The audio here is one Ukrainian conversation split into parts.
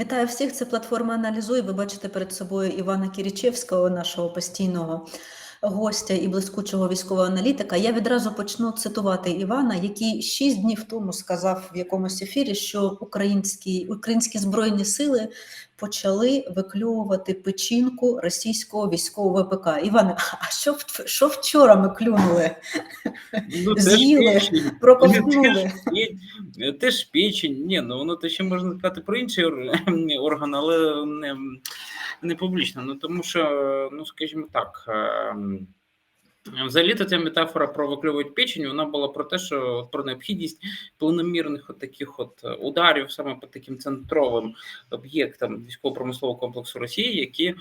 Вітаю всіх! Це платформа «Аналізуй». Ви бачите перед собою Івана Кірічевського, нашого постійного гостя і блискучого військового аналітика. Я відразу почну цитувати Івана, який шість днів тому сказав в якомусь ефірі, що українські, українські збройні сили почали виклювати печінку російського військового ВПК. Іване, а що, що вчора ми клюнули? Ну, З'їли, проковтнули. Є- Теж печень. Ні, ну воно те ще можна сказати про інший ор- орган, але не, не публічно. Ну тому що, ну скажімо так. Взагалі-то ця метафора про виклювати печень, вона була про те, що про необхідність планомірних от таких от ударів саме по таким центровим об'єктам військово-промислового комплексу Росії, які, е,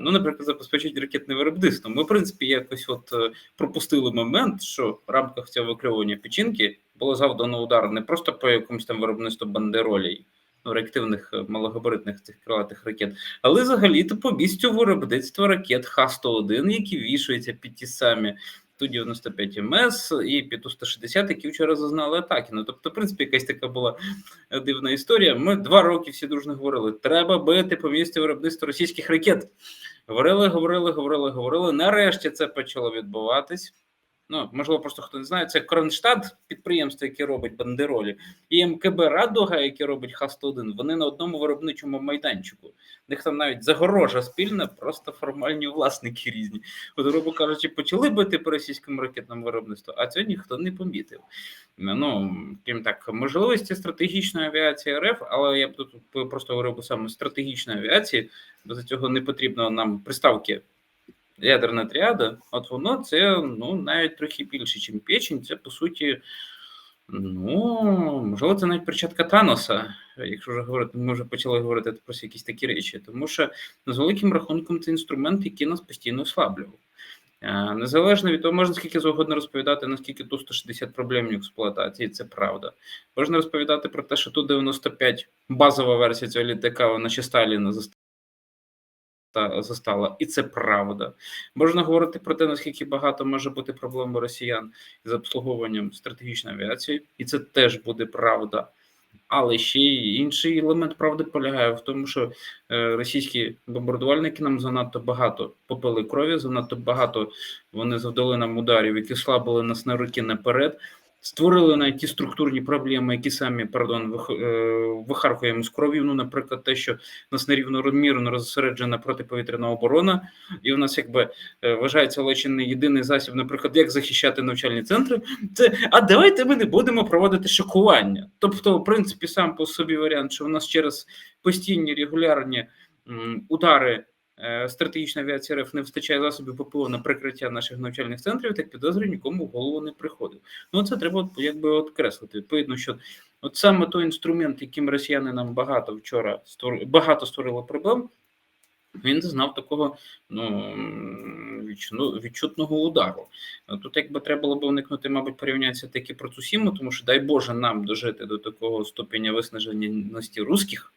ну, наприклад, забезпечують ракетне виробництво. Ми, в принципі, якось от е, пропустили момент, що в рамках цього викривання печінки було завдано удар не просто по якомусь там виробництву бандеролей, ну, реактивних е, малогабаритних цих крилатих ракет, але взагалі-то по місцю виробництва ракет Х-101, які вішаються під ті самі Ту-95 МС і під Ту-160, які вчора зазнали атаки. Ну, тобто, в принципі, якась така була е, дивна історія. Ми два роки всі дружно говорили: треба бити по місцю виробництва російських ракет. Говорили, говорили, говорили, говорили. Нарешті це почало відбуватись. Ну, можливо, просто хто не знає, це Кронштадт, підприємство, яке робить бандеролі, і МКБ Радуга, яке робить Х-101, вони на одному виробничому майданчику. У них там навіть загорожа спільна, просто формальні власники різні. Грубо кажучи, почали бити по російському ракетному виробництву, а цього ніхто не помітив. Ну, крім так, можливості стратегічної авіації РФ, але я б тут просто говорив саме стратегічної авіації, бо за цього не потрібно нам приставки ядерна тріада, от воно це ну навіть трохи більше, ніж печень. Це по суті, ну можливо, це навіть перчатка Таноса. Якщо вже говорити, ми вже почали говорити про якісь такі речі, тому що ну, з великим рахунком це інструмент, який нас постійно ослаблював. Е, Незалежно від того, можна скільки завгодно розповідати, наскільки ту 160 проблемні експлуатації, це правда. Можна розповідати про те, що ту 95 базова версія цього літака, вона ще Сталіна та застала, і це правда. Можна говорити про те, наскільки багато може бути проблем росіян з обслуговуванням стратегічної авіації, і це теж буде правда. Але ще інший елемент правди полягає в тому, що е, російські бомбардувальники нам занадто багато попили крові, занадто багато вони завдали нам ударів, які слабили нас на руки наперед. Створили навіть ті структурні проблеми, які самі пардон, е, вихаркуємо з кров'ю. Ну, наприклад, те, що в нас нерівномірно розсереджена протиповітряна оборона, і у нас якби е, вважається лише не єдиний засіб, наприклад, як захищати навчальні центри. Це а давайте ми не будемо проводити шокування. Тобто, в принципі, сам по собі варіант, що у нас через постійні регулярні удари. Е, Стратегічна авіація РФ не вистачає засобів ППО на прикриття наших навчальних центрів, так підозрюю нікому в голову не приходив. Ну це треба якби от. Відповідно, що от саме той інструмент, яким росіяни нам багато вчора створ... багато створили проблем, він зазнав такого ну, відчутного удару. Тут якби треба було б уникнути, мабуть, порівнятися таки про Цусіму, тому що дай Боже нам дожити до такого ступеня виснаженості русських,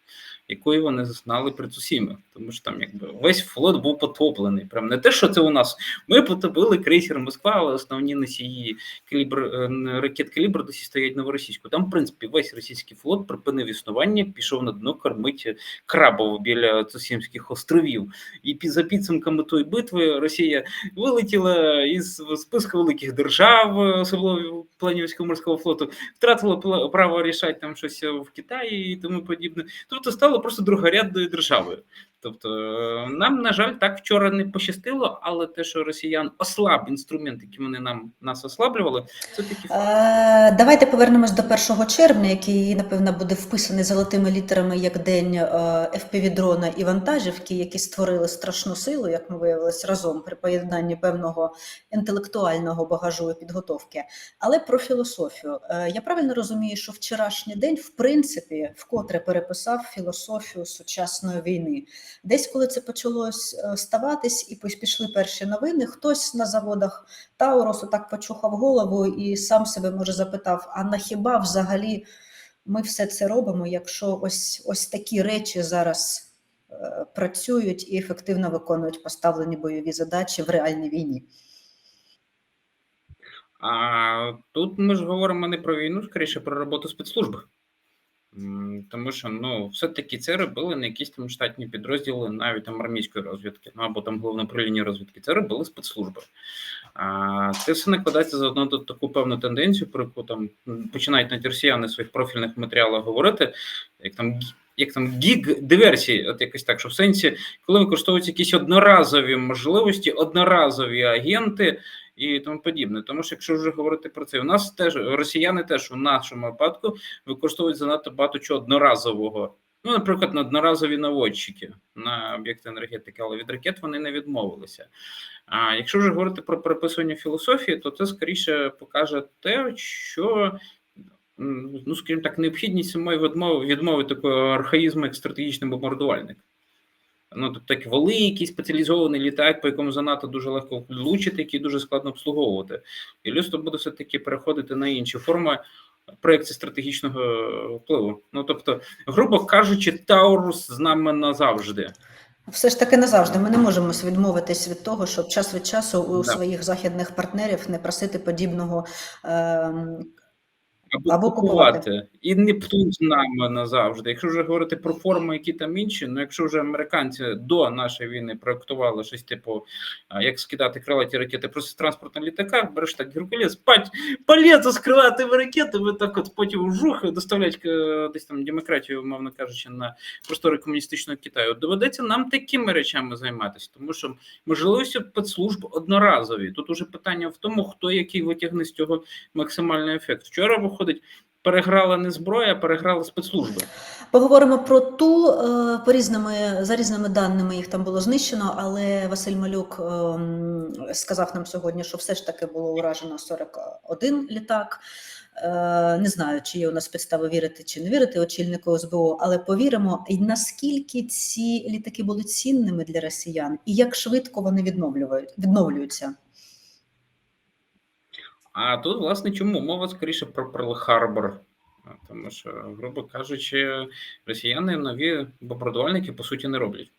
якої вони зазнали при Цусімі. Тому що там якби весь флот був потоплений. Прям не те, що це у нас. Ми потопили крейсер Москва, але основні носії калібр е, ракет калібр досі стоять новоросійську. Там, в принципі, весь російський флот припинив існування, пішов на дно кормити крабов біля Цусімських островів. І за підсумками тої битви Росія вилетіла із списку великих держав, особливо в плані військово-морського флоту, втратила право рішати там щось в Китаї і тому подібне. Тобто стала просто другорядною державою. Тобто, е, нам, на жаль, так вчора не пощастило, але те, що росіян ослаб інструмент, який вони нам нас ослаблювали, це такі. Е, Давайте повернемось до 1 червня, який, напевно, буде вписаний золотими літерами як день е, FPV-дрона і вантажівки, які створили страшну силу, як ми виявилось разом при поєднанні певного інтелектуального багажу і підготовки. Але про філософію. Я правильно розумію, що вчорашній день, в принципі, вкотре переписав філософію сучасної війни. Десь, коли це почалось е, ставатись, і пішли перші новини, хтось на заводах Тауросу так почухав голову і сам себе може запитав: а на хіба взагалі ми все це робимо, якщо ось, ось такі речі зараз е, працюють і ефективно виконують поставлені бойові задачі в реальній війні? А тут ми ж говоримо не про війну, скоріше про роботу спецслужб. Тому що ну, все-таки це робили не якісь там штатні підрозділи, навіть там армійської розвідки, ну або там головне управління розвідки. Це робили спецслужби. А це все накладається заодно до таку певну тенденцію, про яку там починають навіть росіяни в своїх профільних матеріалах говорити, як там як там гіг диверсії, от якось так, що в сенсі, коли використовуються якісь одноразові можливості, одноразові агенти і тому подібне. Тому що якщо вже говорити про це, у нас теж росіяни теж у нашому випадку використовують занадто багато чого одноразового. Ну, наприклад, на одноразові наводчики на об'єкти енергетики, але від ракет вони не відмовилися. А якщо вже говорити про переписування філософії, то це скоріше покаже те, що ну, скажімо так, необхідність самої відмови відмови такого архаїзму, як стратегічний бомбардувальник. Ну, тобто як великий спеціалізований літак, по якому занадто дуже легко влучити, який дуже складно обслуговувати. І людство буде все-таки переходити на інші форми проєкції стратегічного впливу. Ну тобто, грубо кажучи, Таурус з нами назавжди. Все ж таки назавжди ми не можемо відмовитись від того, щоб час від часу у Да. своїх західних партнерів не просити подібного ем, Або, Або купувати. купувати. І Нептун з нами назавжди. Якщо вже говорити про форми, які там інші, ну якщо вже американці до нашої війни проектували щось типу, як скидати крилаті ракети просто з транспортного літака, береш так Геркулес, спать, полету з крилатими ракетами, так от потім жух доставлять е, десь там демократію, умовно кажучи, на простори комуністичного Китаю. Доведеться нам такими речами займатися, тому що можливості спецслужб одноразові. Тут уже питання в тому, хто який витягне з цього максимальний ефект. Вчора виходить, переграла не зброя, переграли спецслужби. Поговоримо про ту е, по різними за різними даними їх там було знищено, але Василь Малюк ем, сказав нам сьогодні, що все ж таки було уражено 41 літак. Е, Не знаю, чи є у нас підстави вірити чи не вірити очільнику СБУ, але повіримо, і наскільки ці літаки були цінними для росіян, і як швидко вони відновлюють відновлюються. А тут, власне, чому мова скоріше про Перл Харбор. Тому що, грубо кажучи, росіяни нові бомбардувальники по суті не роблять.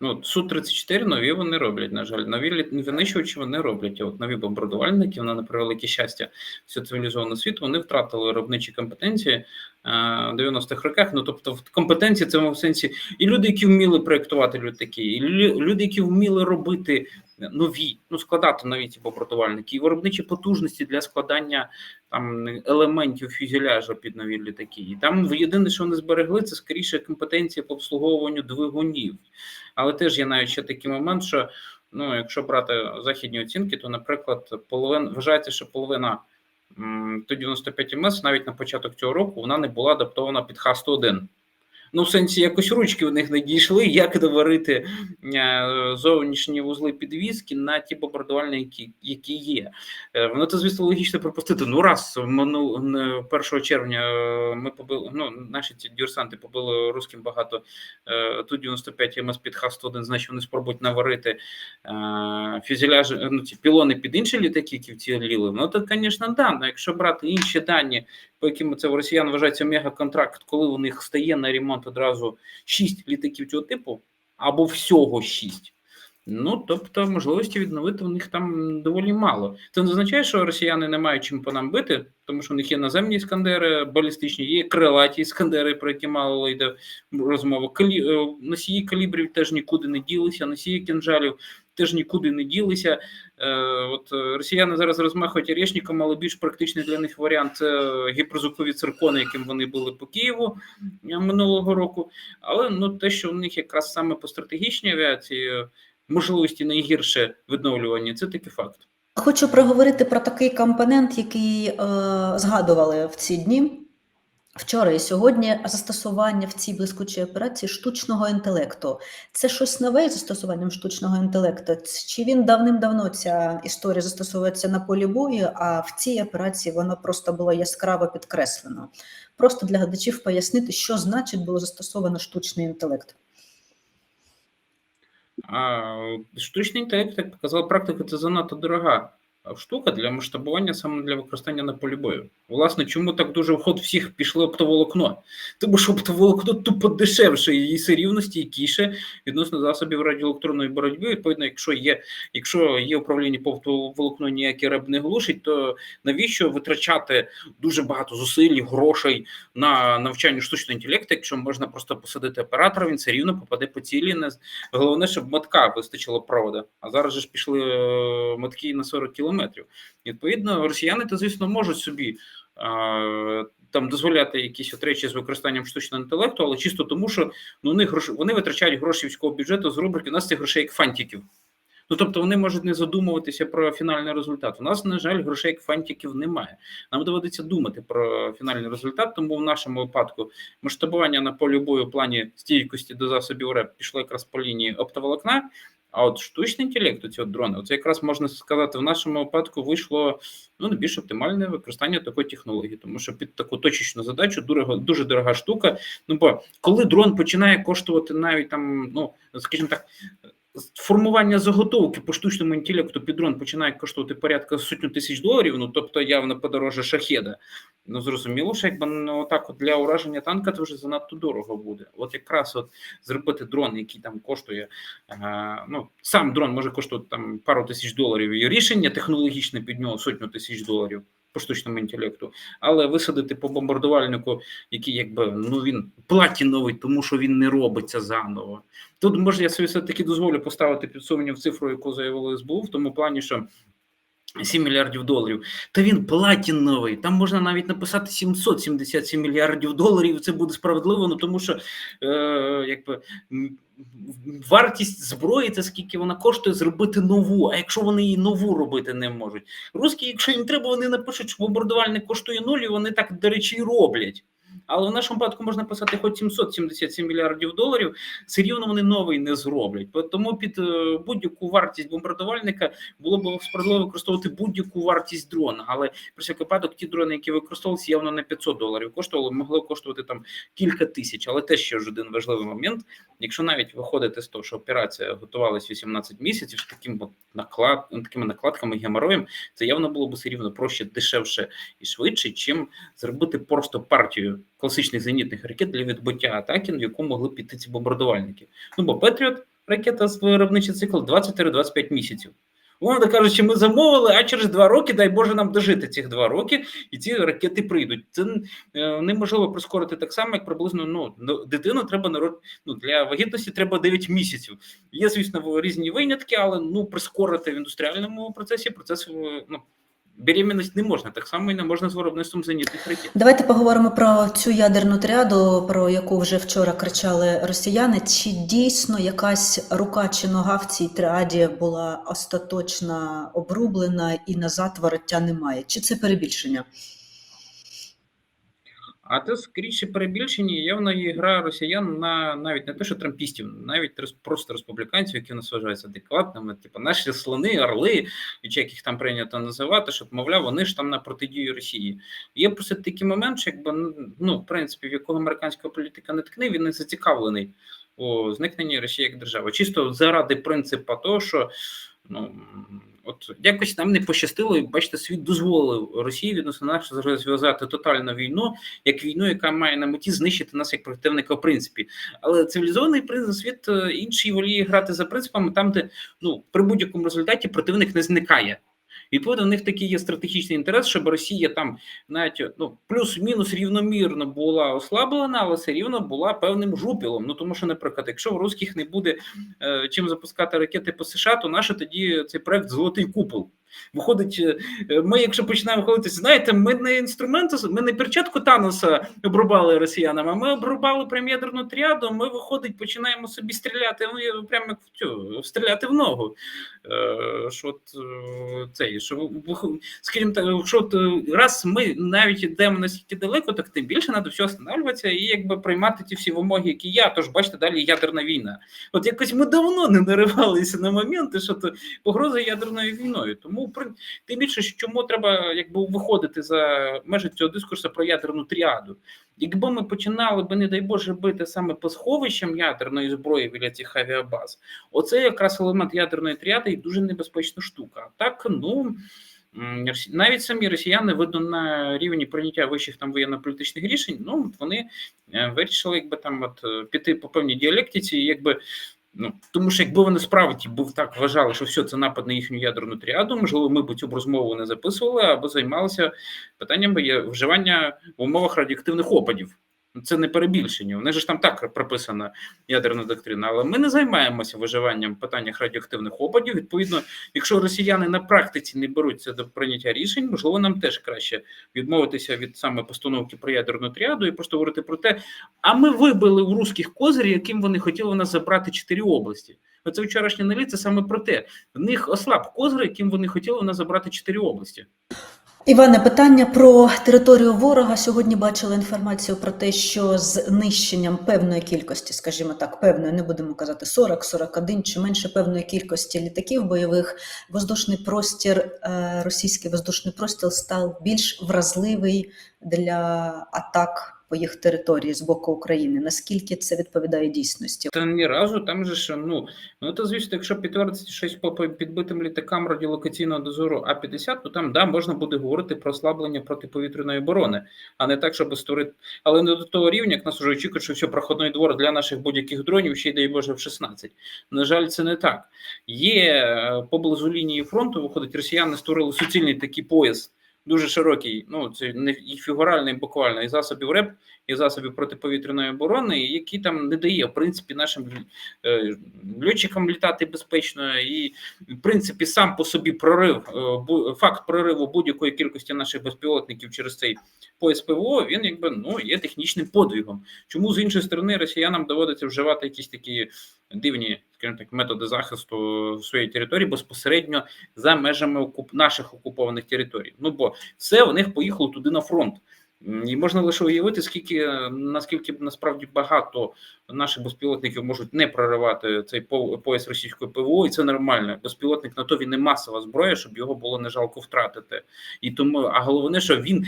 Ну, Су-34 нові вони роблять, на жаль. Нові винищувачі вони роблять. А от нові бомбардувальники, вони на превелике щастя, все цивілізований світу, вони втратили виробничі компетенції 90-х роках. Ну, тобто, в компетенції це в сенсі і люди, які вміли проєктувати літаки, і люди, які вміли робити нові, ну складати нові ці бомбардувальники, і виробничі потужності для складання там елементів фюзеляжа під нові літаки. І там єдине, що вони зберегли, це скоріше компетенція по обслуговуванню двигунів. Але теж є навіть ще такий момент, що ну, якщо брати західні оцінки, то, наприклад, половина вважається, що половина Ту-95 МС навіть на початок цього року вона не була адаптована під Х-101. Ну, в сенсі, якось ручки в них не дійшли, як доварити е, зовнішні вузли підвіски на ті бомбардувальники, які, які є. Е, Воно це, звісно, логічно припустити. Ну, раз мину, 1 червня е, ми побили, ну, наші ці диверсанти побили русським багато е, Ту-95 МС під Х-101, значить вони спробують наварити фюзеляжі, ну, ці пілони під інші літаки, які вціліли. Ну, то, звісно, да. Ну, якщо брати інші дані, по яким це в росіян вважається мегаконтракт, коли у них стає на ремонт одразу 6 літаків цього типу, або всього 6. Ну, тобто, можливості відновити у них там доволі мало. Це не означає, що росіяни не мають чим по нам бити, тому що у них є наземні іскандери, балістичні, є крилаті іскандери, про які мало йде розмова. Калі... е, Носії калібрів теж нікуди не ділися, носії кінжалів теж нікуди не ділися. Е, От е, росіяни зараз розмахують орешником, але більш практичний для них варіант це гіперзвукові циркони, яким вони були по Києву е, минулого року. Але ну те, що у них якраз саме по стратегічній авіації можливості найгірше відновлювання, це такий факт. Хочу проговорити про такий компонент, який е, згадували в ці дні. Вчора і сьогодні застосування в цій блискучій операції штучного інтелекту. Це щось нове з застосуванням штучного інтелекту? Чи він давним-давно ця історія застосовується на полі бою, а в цій операції воно просто було яскраво підкреслено? Просто для глядачів пояснити, що значить було застосовано штучний інтелект. А штучний інтелект, як показала практика, це занадто дорога штука для масштабування саме для використання на полі бою. Власне, чому так дуже вход всіх пішло оптоволокно? Тому що оптоволокно тупо дешевше і все рівно стійкіше відносно засобів радіоелектронної боротьби. Відповідно, якщо є, якщо є управління по оптоволокну ніякий реб не глушить, то навіщо витрачати дуже багато зусиль, грошей на навчання штучного інтелекту, якщо можна просто посадити оператора, він все рівно попаде по цілі. Не головне, щоб мотка вистачило провода. А зараз же ж пішли е, мотки на 40 кілометрів. Відповідно, росіяни то звісно можуть собі. Там дозволяти якісь от речі з використанням штучного інтелекту, але чисто тому, що ну, них грош... вони витрачають гроші військового бюджету з рубрики у нас цих грошей як фантиків. Ну тобто вони можуть не задумуватися про фінальний результат. У нас, на жаль, грошей як фантиків немає. Нам доведеться думати про фінальний результат, тому в нашому випадку масштабування на полі бою в плані стійкості до засобів РЕП пішло якраз по лінії оптоволокна. А от штучний інтелект, оці от дрони, це якраз можна сказати, в нашому випадку вийшло ну не більш оптимальне використання такої технології, тому що під таку точечну задачу дорого, дуже дорога штука. Ну бо коли дрон починає коштувати навіть там, ну скажімо так. Формування заготовки по штучному інтелекту під дрон починає коштувати порядка сотню тисяч доларів, ну тобто явно подороже шахеда. Ну зрозуміло, що якби ну, так от для ураження танка це вже занадто дорого буде. От якраз от зробити дрон, який там коштує, е, ну сам дрон може коштувати там пару тисяч доларів, і рішення технологічне під нього сотню тисяч доларів по штучному інтелекту, але висадити по бомбардувальнику, який якби ну він платіновий, тому що він не робиться заново. Тут може я собі все таки дозволю поставити під сумнів цифру, яку заявили СБУ, в тому плані, що 7 мільярдів доларів. Та він платіновий. Там можна навіть написати 777 мільярдів доларів. Це буде справедливо, ну тому що е, якби вартість зброї це скільки вона коштує зробити нову. А якщо вони її нову робити не можуть, русські, якщо їм треба, вони напишуть, що бомбардувальник коштує нуль, і вони так, до речі, і роблять. Але в нашому випадку можна писати хоч 777 мільярдів доларів, все рівно вони новий не зроблять. Тому під е, будь-яку вартість бомбардувальника було б справедливо використовувати будь-яку вартість дрона. Але про всяк випадок ті дрони, які використовувалися, явно не 500 доларів коштували, могли коштувати там кілька тисяч. Але теж ще ж один важливий момент. Якщо навіть виходити з того, що операція готувалась 18 місяців з таким от наклад, такими накладками геморроєм, це явно було б все рівно проще, дешевше і швидше, чим зробити просто партію класичних зенітних ракет для відбиття атаки, в яку могли піти ці бомбардувальники. Ну бо Петріот ракета з виробничий цикл 20-25 місяців. Умовно кажучи, ми замовили, а через два роки, дай Боже, нам дожити цих два роки, і ці ракети прийдуть. Це е, неможливо прискорити так само, як приблизно ну, ну, дитину треба народ ну, для вагітності треба 9 місяців. Є, звісно, різні винятки, але ну прискорити в індустріальному процесі процес е, ну, беременність не можна. Так само і не можна з виробництвом зенітних ракет. Давайте поговоримо про цю ядерну тріаду, про яку вже вчора кричали росіяни. Чи дійсно якась рука чи нога в цій тріаді була остаточно обрублена і назад вороття немає? Чи це перебільшення? А це скоріше перебільшення, явно є гра росіян на навіть не те, що трампістів, навіть просто республіканців, які нас вважаються адекватними, типу наші слони, орли, чи як їх там прийнято називати, щоб мовляв, вони ж там на протидію Росії. Є просто такий момент, що якби ну, в принципі, в якого американська політика не ткне, він не зацікавлений у зникненні Росії як держави. Чисто заради принципу того, що ну. От якось нам не пощастило, і бачите, світ дозволив Росії відносно нас розв'язати тотальну війну, як війну, яка має на меті знищити нас як противника в принципі. Але цивілізований світ е, інший воліє грати за принципами, там, де ну при будь-якому результаті противник не зникає. Відповідно, в них такий є стратегічний інтерес, щоб Росія там навіть ну плюс-мінус рівномірно була ослаблена, але все рівно була певним жупілом. Ну тому що, наприклад, якщо в русських не буде е, чим запускати ракети по США, то наше тоді цей проект Золотий купол. Виходить, е, ми, якщо починаємо ходити, знаєте, ми не інструменти, ми не перчатку Таноса обрубали росіянам, а ми обрубали прям ядерну тріаду. Ми виходить, починаємо собі стріляти. Ну прямо як в стріляти в ногу. Е, що от е, цей, що скажімо так, що от е, раз ми навіть йдемо настільки далеко, так тим більше треба все останавливатися і якби приймати ті всі вимоги, які я. Тож бачите, далі ядерна війна. От якось ми давно не наривалися на моменти, що то погроза ядерною війною. Тому при тим більше, чому треба якби виходити за межі цього дискурсу про ядерну тріаду. Якби ми починали би, не дай Боже, бити саме по сховищам ядерної зброї біля цих авіабаз, оце якраз елемент ядерної тріади і дуже небезпечна штука. Так, ну навіть самі росіяни, видно, на рівні прийняття вищих там воєнно-політичних рішень, ну вони е, вирішили, якби там от е, піти по певній діалектиці, якби. Ну, тому що якби вони справді був так вважали, що все це напад на їхню ядерну тріаду, можливо, ми б цю б розмову не записували або займалися питаннями є вживання в умовах радіоактивних опадів. Ну, Це не перебільшення. Вони ж там так прописана ядерна доктрина. Але ми не займаємося виживанням в питаннях радіоактивних опадів. Відповідно, якщо росіяни на практиці не беруться до прийняття рішень, можливо, нам теж краще відмовитися від саме постановки про ядерну тріаду і просто говорити про те, а ми вибили у русських козирі, яким вони хотіли у нас забрати чотири області. Оце вчорашній наліт це саме про те. В них ослаб козир, яким вони хотіли у нас забрати чотири області. Іване, питання про територію ворога. Сьогодні бачили інформацію про те, що з нищенням певної кількості, скажімо так, певної, не будемо казати 40, 41 чи менше певної кількості літаків бойових, воздушний простір, е, російський воздушний простір став більш вразливий для атак по їх території з боку України. Наскільки це відповідає дійсності? Та ні разу там же ж ну ну то звісно, якщо підтвердиться щось по підбитим літакам радіолокаційного дозору А 50 то там да можна буде говорити про ослаблення протиповітряної оборони, а не так, щоб створити, але не до того рівня, як нас уже очікують, що все проходний двор для наших будь-яких дронів ще й дай Боже в 16. На жаль, це не так. Є е, поблизу лінії фронту. Виходить, росіяни створили суцільний такий пояс. Дуже широкий, ну це не і фігурально, і буквально, і засобів РЕП, і засобів протиповітряної оборони, які там не дає в принципі нашим е, льотчикам літати безпечно, і в принципі сам по собі прорив, е, факт прориву будь-якої кількості наших безпілотників через цей пояс ПВО, він якби ну є технічним подвигом. Чому з іншої сторони росіянам доводиться вживати якісь такі дивні, скажімо так, методи захисту своєї території безпосередньо за межами окуп... наших окупованих територій? Ну бо все в них поїхало туди на фронт. І можна лише уявити, скільки наскільки насправді багато наших безпілотників можуть не проривати цей пояс російської ПВО, і це нормально. Безпілотник на то він не масова зброя, щоб його було не жалко втратити. І тому, а головне, що він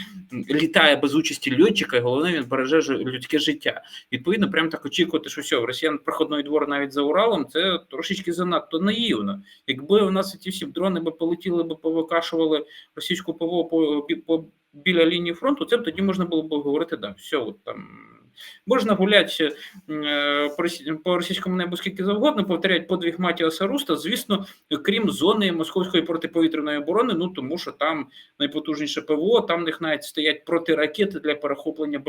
літає без участі льотчика, і головне, він береже людське життя. Відповідно, прям так очікувати, що все, росіян проходний двор навіть за Уралом, це трошечки занадто наївно. Якби у нас ці всі дрони би полетіли, би повикашували російську ПВО по, по біля лінії фронту, це б тоді можна було б говорити, да, все, от там. Можна гуляти е, по росі- по російському небу скільки завгодно, повторяти подвиг Матіаса Руста, звісно, крім зони московської протиповітряної оборони, ну тому що там найпотужніше ПВО, там в них навіть стоять протиракети для перехоплення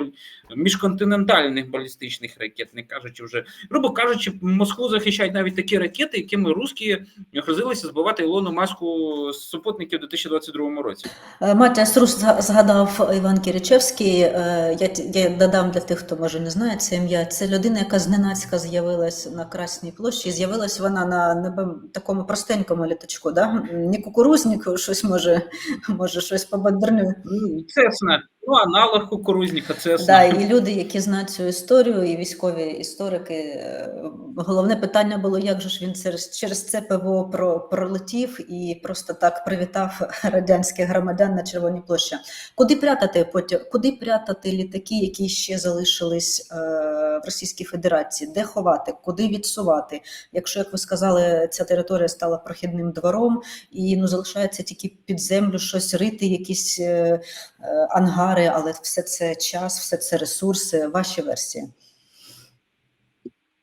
міжконтинентальних балістичних ракет, не кажучи вже, грубо кажучи, Москву захищають навіть такі ракети, якими русські грозилися збивати Ілону Маску з супутників у 2022 році. Е, Матіас Рус зга- згадав Іван Кіричевський. Е, Я, я додам для тих, хто може не знає це ім'я. Це людина, яка зненацька з'явилась на Красній площі. З'явилась вона на небе такому простенькому літачку, да? Ні кукурузник, щось може, може щось побадерню. Ну, Цесна, ну аналог кукурузника, Цесна. Да, і люди, які знають цю історію, і військові історики. е, Головне питання було, як же ж він через, через це ПВО про, пролетів і просто так привітав радянських громадян на Червоній площі. Куди прятати потім, куди прятати літаки, які ще залишились е, в Російській Федерації? Де ховати, куди відсувати? Якщо, як ви сказали, ця територія стала прохідним двором, і ну залишається тільки під землю щось рити, якісь е, е, ангари, але все це час, все це ресурси. Ваші версії.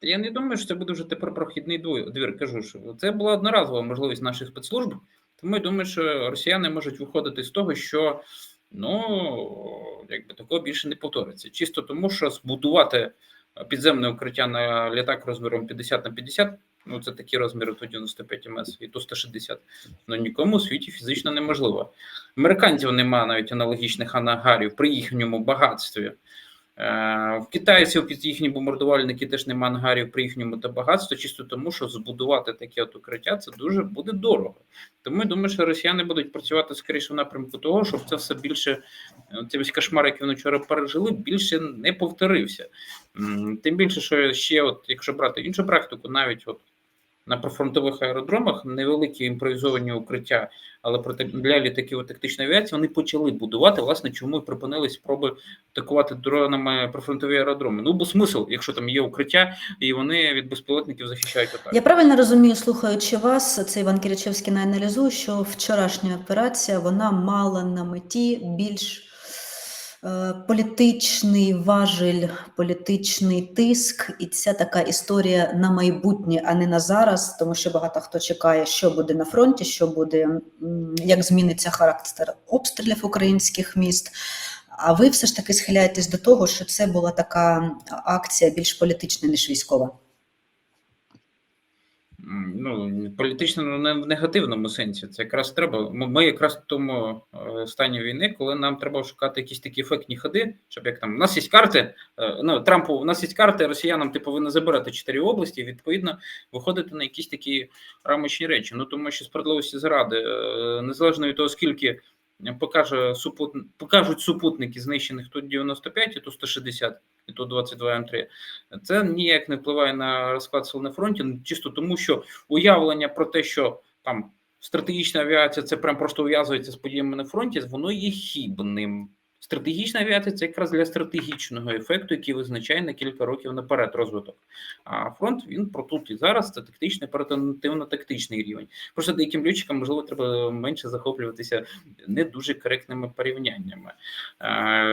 Я не думаю, що це буде вже тепер прохідний двір. Кажу, що це була одноразова можливість наших спецслужб. Тому я думаю, що росіяни можуть виходити з того, що ну якби такого більше не повториться. Чисто тому, що збудувати підземне укриття на літак розміром 50 на 50, ну це такі розміри то 95 МС і то 160, ну нікому у світі фізично неможливо. Американців немає навіть аналогічних ангарів при їхньому багатстві. Е, В китайців під їхні бомбардувальники теж нема ангарів при їхньому та багатство, чисто тому, що збудувати таке от укриття це дуже буде дорого. Тому я думаю, що росіяни будуть працювати скоріше в напрямку того, щоб це все більше е, цей весь кошмар, який вони вчора пережили, більше не повторився. Тим більше, що ще, от, якщо брати іншу практику, навіть от на прифронтових аеродромах невеликі імпровізовані укриття, але для літаків тактичної авіації вони почали будувати. Власне, чому і припинили спроби атакувати дронами прифронтові аеродроми. Ну бо смисл, якщо там є укриття, і вони від безпілотників захищають атаки. Я правильно розумію, слухаючи вас, це Іван Киричевський не аналізує, що вчорашня операція вона мала на меті більш політичний важель, політичний тиск, і ця така історія на майбутнє, а не на зараз, тому що багато хто чекає, що буде на фронті, що буде, як зміниться характер обстрілів українських міст. А ви все ж таки схиляєтесь до того, що це була така акція більш політична, ніж військова. Ну, політично ну, не в негативному сенсі. Це якраз треба. Ми якраз в тому е, стані війни, коли нам треба шукати якісь такі ефектні ходи, щоб як там у нас є карти. е, Ну Трампу у нас є карти, росіянам ти повинен забирати чотири області. і, Відповідно, виходити на якісь такі рамочні речі. Ну тому що справедливості заради, е, незалежно від того, скільки покаже супут... покажуть супутники знищених тут 95, і то 160, і то 22 М3. Це ніяк не впливає на розклад сил на фронті, ну, чисто тому, що уявлення про те, що там стратегічна авіація це прям просто ув'язується з подіями на фронті, воно є хібним. Стратегічна авіація це якраз для стратегічного ефекту, який визначає на кілька років наперед розвиток. А фронт він про тут і зараз це тактичний оперативно-тактичний рівень. Просто деяким льотчикам, можливо, треба менше захоплюватися не дуже коректними порівняннями.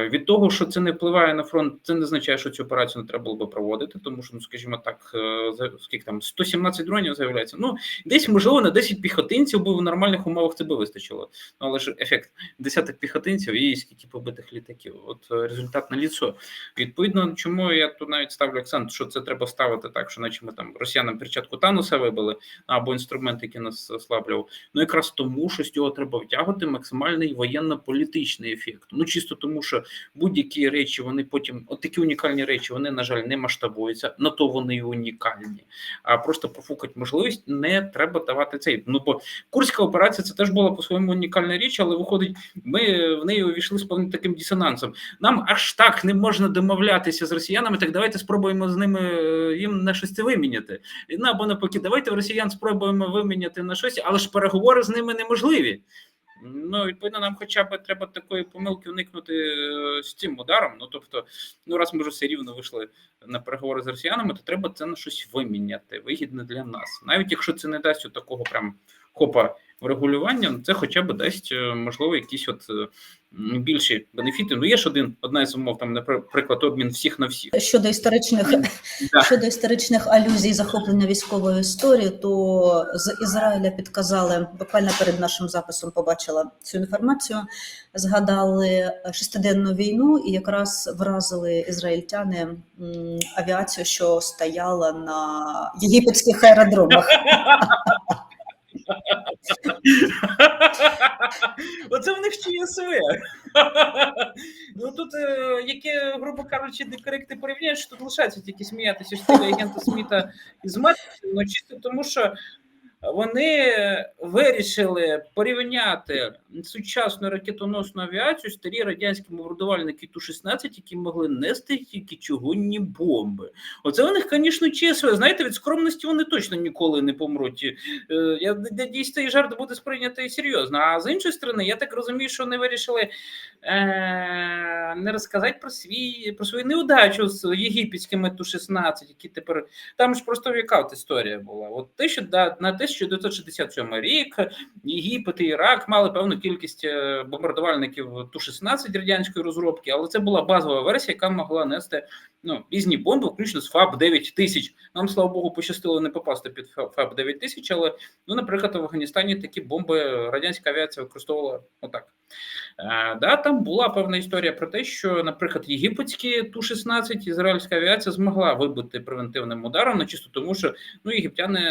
Від того, що це не впливає на фронт, це не означає, що цю операцію не треба було би проводити, тому що, ну скажімо так, е, скільки там 117 дронів з'являється. Ну десь можливо на 10 піхотинців би в нормальних умовах це би вистачило. Ну але ж ефект десяток піхотинців і скільки побитих літаків. От е, результат на ліцо. Відповідно, чому я тут навіть ставлю акцент, що це треба ставити так, що наче ми там росіянам перчатку Тануса вибили або інструмент, який нас ослаблював. Ну якраз тому, що з цього треба втягувати максимальний воєнно-політичний ефект. Ну чисто тому, що будь-які речі вони потім, от такі унікальні речі, вони на жаль не масштабуються, на то вони унікальні. А просто профукати можливість не треба давати цей. Ну бо курська операція це теж була по своєму унікальна річ, але виходить, ми в неї увійшли з певним таким дисонансом. Нам аж так не можна домовлятися з росіянами. Так давайте спробуємо з ними е, їм на щось це виміняти. Ну або навпаки, давайте в росіян спробуємо виміняти на щось, але ж переговори з ними неможливі. Ну, відповідно, нам хоча б треба такої помилки уникнути е, з цим ударом. Ну тобто, ну раз ми вже все рівно вийшли на переговори з росіянами, то треба це на щось виміняти, вигідне для нас. Навіть якщо це не дасть такого прям хопа врегулювання, це хоча б дасть е, можливо якісь от е, більші бенефіти. Ну є ж один одна із умов, там, наприклад, обмін всіх на всіх. Щодо історичних Да. щодо історичних алюзій захоплення військової історії, то з Ізраїля підказали буквально перед нашим записом. Побачила цю інформацію. Згадали шестиденну війну і якраз вразили ізраїльтяни авіацію, що стояла на єгипетських аеродромах. Оце в них ЧСВ. Ну тут, е, яке, грубо кажучи, некоректне порівняють, що тут лишається тільки сміятися що агента Сміта із Матриксом, ну чисто тому, що вони вирішили порівняти сучасну ракетоносну авіацію, старі радянські бомбардувальники Ту-16, які могли нести тільки чугунні бомби. Оце у них, звісно, чесно. Знаєте, від скромності вони точно ніколи не помруть. Е, Я надіюсь, цей жарт буде сприйнятий серйозно. А з іншої сторони, я так розумію, що вони вирішили не розказати про свій про свою неудачу з єгипетськими Ту-16, які тепер там ж просто вікаут історія була. От те, що на 1967 рік Єгипет і Ірак мали певну кількість е, бомбардувальників Ту-16 радянської розробки, але це була базова версія, яка могла нести ну, різні бомби, включно з ФАБ 9000. Нам, слава Богу, пощастило не попасти під ФАБ 9000, але, ну, наприклад, в Афганістані такі бомби радянська авіація використовувала отак. Е, да, там була певна історія про те, що, наприклад, єгипетські Ту-16 ізраїльська авіація змогла вибити превентивним ударом, ну, чисто тому, що ну, єгиптяни,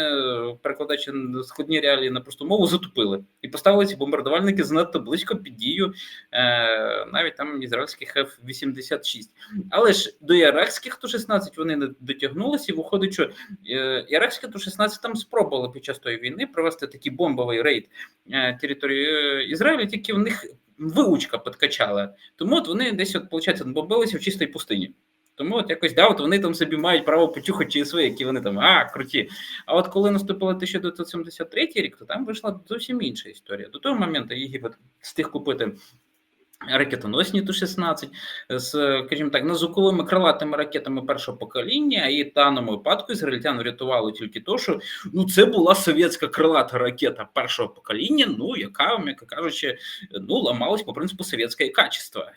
перекладаючи на складні реалії на просту мову, затупили і поставили ці бомбардувальники занадто близько під дію е, навіть там ізраїльських F-86. Але ж до іракських Ту-16 вони не дотягнулися, і виходить, що е, іракські Ту-16 там спробували під час тої війни провести такий бомбовий рейд е, території Ізраїлю, тільки в них вилучка підкачала. Тому от вони десь, от, виходить, бомбилися в чистій пустині. Тому от якось да, от вони там собі мають право почухати ЧСВ, які вони там а круті. А от коли наступила 1973 рік, то там вийшла зовсім інша історія. До того моменту Єгипет встиг купити. Ракетоносні Ту-16 з, скажімо так, назвуковими крилатими ракетами першого покоління, і в даному випадку ізраїльтян врятували тільки то, що ну це була совєтська крилата ракета першого покоління, ну яка, м'яко кажучи, ну ламалась по принципу совєтського качества.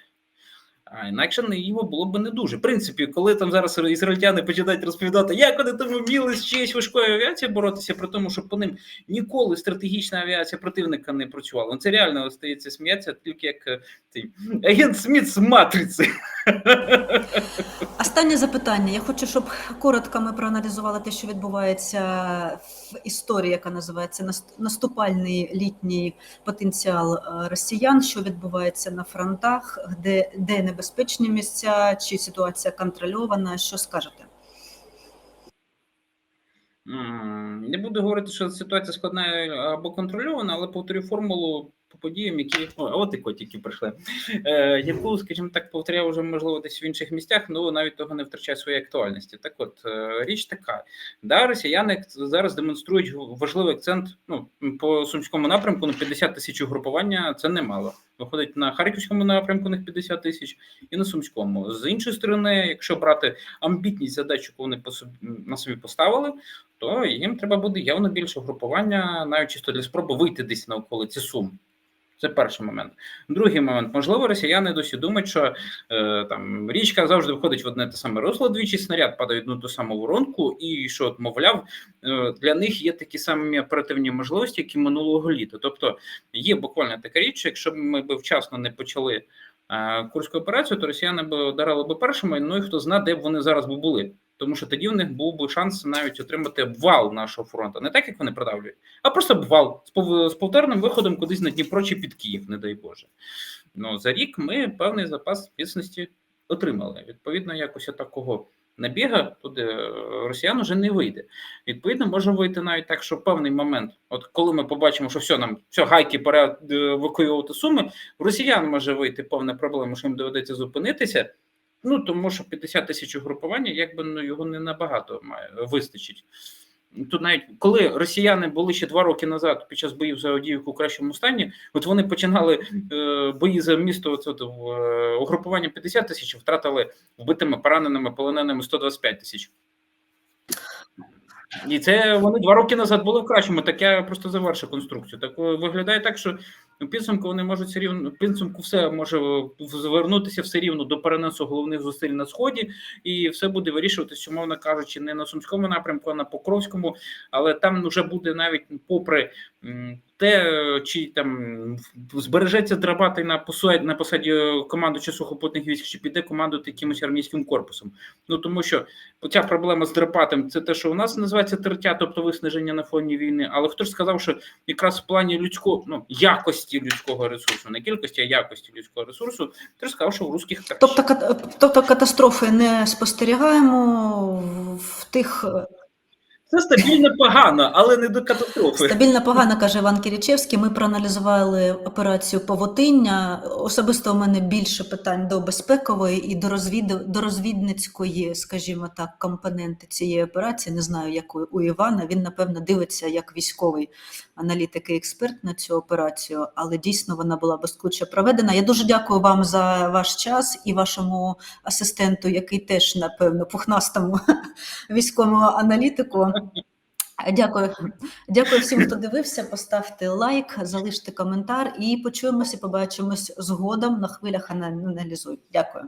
А інакше не його було б не дуже. В принципі, коли там зараз ізраїльтяни починають розповідати, як вони там вміли з чиєюсь важкою авіацією боротися, при тому, що по ним ніколи стратегічна авіація противника не працювала. Ну, Це реально стається сміятися, тільки як е, цей агент Сміт з матриці. Останнє запитання. Я хочу, щоб коротко ми проаналізували те, що відбувається в історії, яка називається «Наст- наступальний літній потенціал е, росіян, що відбувається на фронтах, де, де небезпечні місця, чи ситуація контрольована. Що скажете? Не буду говорити, що ситуація складна або контрольована, але повторю формулу по подіям, які О, от і котики прийшли. Е, яку, скажімо так, повторяв вже можливо десь в інших місцях, ну навіть того не втрачає своєї актуальності. Так, от е, річ така: да, росіяни зараз демонструють важливий акцент. Ну по сумському напрямку на 50 тисяч угрупування це немало. Виходить на харківському напрямку них 50 тисяч і на сумському. З іншої сторони, якщо брати амбітність задач, яку вони по собі на собі поставили, то їм треба буде явно більше групування, навіть чисто для спроби вийти десь на околиці Сум. Це перший момент. Другий момент, можливо, росіяни досі думають, що е, там річка завжди входить в одне те саме русло, двічі снаряд падає в одну ту саму воронку, і що, от, мовляв, е, для них є такі самі оперативні можливості, як і минулого літа. Тобто є буквально така річ, що якщо б ми б вчасно не почали курську операцію, то росіяни б ударили б першими, ну і хто знає, де б вони зараз би були. Тому що тоді в них був би шанс навіть отримати обвал нашого фронту, не так як вони продавлюють, а просто обвал з повторним виходом кудись на Дніпро чи під Київ, не дай Боже. Ну за рік ми певний запас міцності отримали. Відповідно, якось такого набіга туди е, росіян уже не вийде. Відповідно, може вийти навіть так, що певний момент, от коли ми побачимо, що все нам все гайки пора е, евакуювати суми, росіян може вийти повна проблема, що їм доведеться зупинитися. Ну тому що 50 тисяч угрупування, якби ну його не набагато має вистачить. Тут навіть коли росіяни були ще два роки назад під час боїв за Авдіївку у кращому стані, от вони починали е, бої за місто це, е, угрупування 50 тисяч, втратили вбитими, пораненими, полоненими 125 тисяч. І це вони два роки назад були в кращому. Так я просто завершу конструкцію. Так е, виглядає так, що у підсумку вони можуть все рівно підсумку все може звернутися все рівно до переносу головних зусиль на сході, і все буде вирішуватися, умовно кажучи, не на сумському напрямку, а на Покровському, але там вже буде навіть попри те, чи там збережеться Драбатий на посаді на посаді командуюча сухопутних військ, чи піде командувати якимось армійським корпусом. Ну тому що ця проблема з Драпатом це те, що у нас називається тертя, тобто виснаження на фоні війни. Але хто ж сказав, що якраз в плані людського ну якості людського ресурсу, не кількості, а якості людського ресурсу, ти сказав, що в русських краще. Тобто, тобто катастрофи не спостерігаємо в тих це стабільно погано, але не до катастрофи. Стабільно погано, каже Іван Кірічевський. Ми проаналізували операцію Павутиння. Особисто у мене більше питань до безпекової і до розвід... до розвідницької, скажімо так, компоненти цієї операції. Не знаю, як у- у Івана. Він, напевно, дивиться як військовий аналітик і експерт на цю операцію, але дійсно вона була безключе проведена. Я дуже дякую вам за ваш час і вашому асистенту, який теж, напевно, пухнастому військовому аналітику. Дякую. Дякую всім, хто дивився. Поставте лайк, залиште коментар і почуємося, побачимось згодом на хвилях аналізуй. Дякую.